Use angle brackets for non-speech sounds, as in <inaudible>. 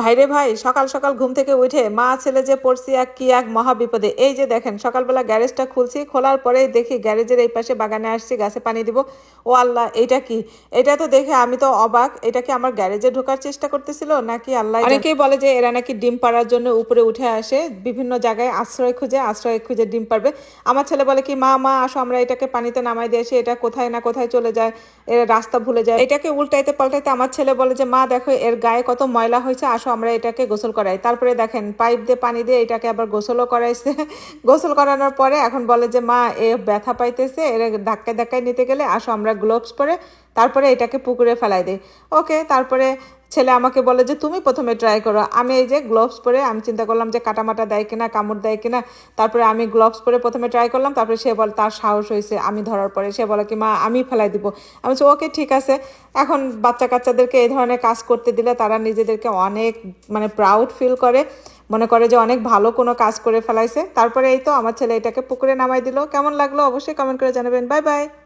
ভাইরে ভাই, সকাল সকাল ঘুম থেকে উঠে মা ছেলে যে পড়ছি এক কি এক মহা বিপদে। এই যে দেখেন, সকালবেলা গ্যারেজটা খুলছি, খোলার পরে দেখি গ্যারেজের এই পাশে বাগানে আসছি, গাছে পানি দিব। ও আল্লাহ, এটা কি? এটা তো দেখে আমি তো অবাক। এটা কি আমার গ্যারেজে ঢোকার চেষ্টা করতেছিল নাকি আল্লাহ অনেকেই বলে যে এরা নাকি ডিম পাড়ার জন্য উপরে উঠে আসে, বিভিন্ন জায়গায় আশ্রয় খুঁজে আশ্রয় খুঁজে ডিম পারবে আমার ছেলে বলে কি, মা মা, আসো, আমরা এটাকে পানিতে নামাই দিয়ে আসি, এটা কোথায় না কোথায় চলে যায়, এর রাস্তা ভুলে যায়। এটাকে উল্টাইতে পাল্টাইতে আমার ছেলে বলে যে, মা, দেখো, এর গায়ে কত ময়লা হয়েছে, আসো আমরা এটাকে গোসল করাই। তারপরে দেখেন, পাইপ দিয়ে পানি দিয়ে এটাকে আবার গোসলও করাইছে। <laughs> গোসল করানোর পরে এখন বলে যে, মা, এ ব্যথা পাইতেছে, এর ধাক্কায় ধাক্কায় নিতে গেলে আসো, আমরা গ্লোভস পরে তারপরে এটাকে পুকুরে ফেলাই দিই। ওকে, তারপরে ছেলে আমাকে বলে যে, তুমি প্রথমে ট্রাই করো। আমি এই যে গ্লোভস পরে আমি চিন্তা করলাম যে, কাটামাটা দেয় কিনা, কামড় দেয় কিনা, তারপরে আমি গ্লোভস পরে প্রথমে ট্রাই করলাম, তারপরে সে বলে, তার সাহস হয়েছে আমি ধরার পরে। সে বলে কি, মা, আমি ফেলাই দিব। আমি বলছি, ওকে, ঠিক আছে। এখন বাচ্চা কাচ্চাদেরকে এই ধরনের কাজ করতে দিলে তারা নিজেদেরকে অনেক মানে প্রাউড ফিল করে, মনে করে যে অনেক ভালো কোনো কাজ করে ফেলাইছে। তারপরে এই তো আমার ছেলে এটাকে পুকুরে নামাই দিল। কেমন লাগল অবশ্যই কমেন্ট করে জানাবেন। Bye bye